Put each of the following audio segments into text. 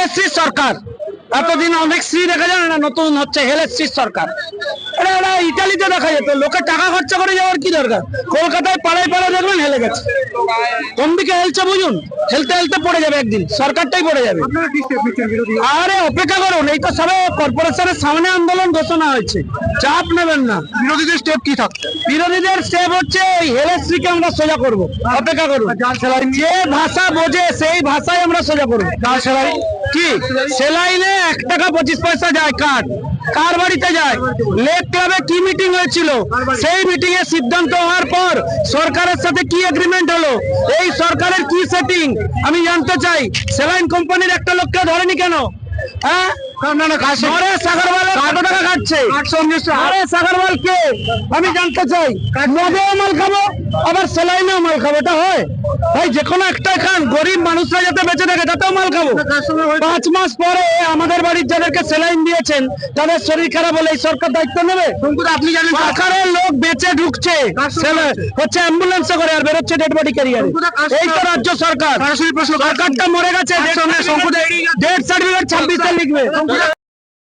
হেলেশ্রী সরকার। এতদিন অনেক শ্রী দেখা যায় না নতুন হচ্ছে হেলেশ্রী সরকার। এটা ইটালিতে দেখা যেত। লোকে টাকা খরচা করে যাওয়ার কি দরকার? কলকাতায় পাড়ায় পাড়ায় দেখবেন হেলে গেছে। কোন দিকে হেলছে বুঝুন? হেলতে হেলতে পড়ে যাবে একদিন। সরকারটাই পড়ে যাবে। আরে অপেক্ষা করুন। এই তো সবে কর্পোরেশনের সামনে আন্দোলন ঘোষণা হয়েছে। চাপ নেবেন না। বিরোধীদের স্টেপ কি থাকছে বিরোধীদের স্টেপ হচ্ছে এই হেলেশ্রীকে আমরা সোজা করব। অপেক্ষা করুন। যে ভাষা বোঝে সেই ভাষায় আমরা সোজা করব। কি? সেলাইনে এক টাকা পঁচিশ পয়সা যায় কার? কার বাড়িতে যায়? লেক ক্লাবে কি মিটিং হয়েছিল? সেই মিটিং এ সিদ্ধান্ত হওয়ার পর সরকারের সাথে কি এগ্রিমেন্ট হলো? এই সরকারের কি সেটিং আমি জানতে চাই। সেলাইন কোম্পানির একটা লোককে ধরেনি কেন? হ্যাঁ? আমি জানতে চাই। মদেও মাল খাব আবার সেলাইনেও মাল খাব এটা হয়? ভাই যে কোনো একটা খান গরিব মানুষরা যাতে বেঁচে থাকে তাতেও মাল খাব। পাঁচ মাস পরে আমাদের বাড়ির যাদেরকে সেলাইন দিয়েছেন তাদের শরীর খারাপ হলে এই সরকার দায়িত্ব নেবে? আপনি জানেন সরকারের লোক বেঁচে ঢুকছে হচ্ছে অ্যাম্বুলেন্সে করে আর বেরোচ্ছে ডেড বডি ক্যারিয়ারে এই তো রাজ্য সরকার। সরকারটা মরে গেছে ডেথ সার্টিফিকেট ছাব্বিশে লিখবে।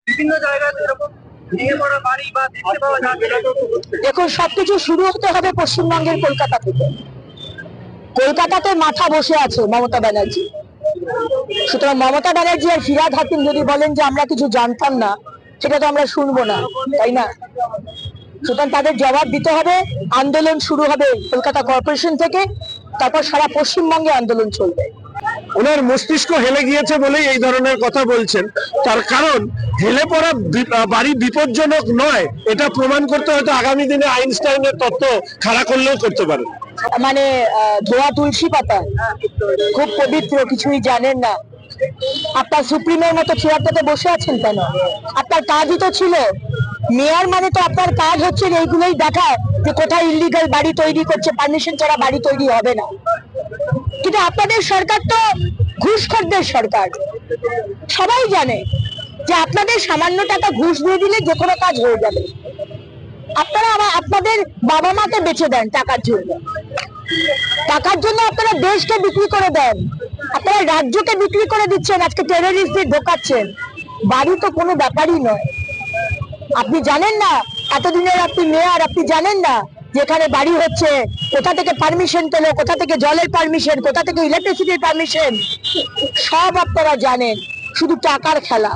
বিভিন্ন জায়গায় এরকম দেখুন সবকিছু শুরু হতে হবে পশ্চিমবঙ্গের কলকাতা থেকে। কলকাতাতে মাথা বসে আছে মমতা ব্যানার্জি। সুতরাং মমতা ব্যানার্জি আর ফিরাদ হাকিম যদি বলেন যে আমরা কিছু জানতাম না, সেটা তো আমরা শুনব না, তাই না? সুতরাং তাদের জবাব দিতে হবে, আন্দোলন শুরু হবে কলকাতা কর্পোরেশন থেকে, তারপর সারা পশ্চিমবঙ্গে আন্দোলন চলবে। ওনার মস্তিষ্ক হেলে গিয়েছে বলেই এই ধরনের কথা বলছেন। তার কারণ, হেলে পড়া বাড়ি বিপজ্জনক নয়, এটা প্রমাণ করতে হয়তো আগামী দিনে আইনস্টাইনের তত্ত্ব খাড়া করলেও করতে পারে। মানে ধোয়া তুলসী পাতা। খুব পবিত্র, কিছুই জানেন না। আপনার সুপ্রিমের মতো চেয়ারটাতে বসে আছেন কেন? আপনার কাজই তো ছিল। মেয়র মানে তো আপনার কাজ হচ্ছে এইগুলোই দেখা যে কোথায় ইলিগাল বাড়ি তৈরি করছে পারমিশন ছাড়া বাড়ি তৈরি হবে না। কিন্তু আপনাদের সরকার তো ঘুষখোরদের সরকার। সবাই জানে যে আপনাদের সামান্য টাকা ঘুষ দিয়ে দিলে যে কোনো কাজ হয়ে যাবে। আপনারা আপনাদের বাবা মাকে বেঁচে দেন টাকার জন্য। টাকার জন্য আপনারা দেশকে বিক্রি করে দেন। আপনারা রাজ্যকে বিক্রি করে দিচ্ছেন, আজকে টেররিস্টদের ঢোকাচ্ছেন। বাড়ি তো কোনো ব্যাপারই নয়। আপনি জানেন না, এতদিনের আপনি মেয়র, আপনি জানেন না যেখানে বাড়ি হচ্ছে, কোথা থেকে পারমিশন পেল, কোথা থেকে জলের পারমিশন কোথা থেকে ইলেকট্রিসিটির পারমিশন সব আপনারা জানেন, শুধু টাকার খেলা।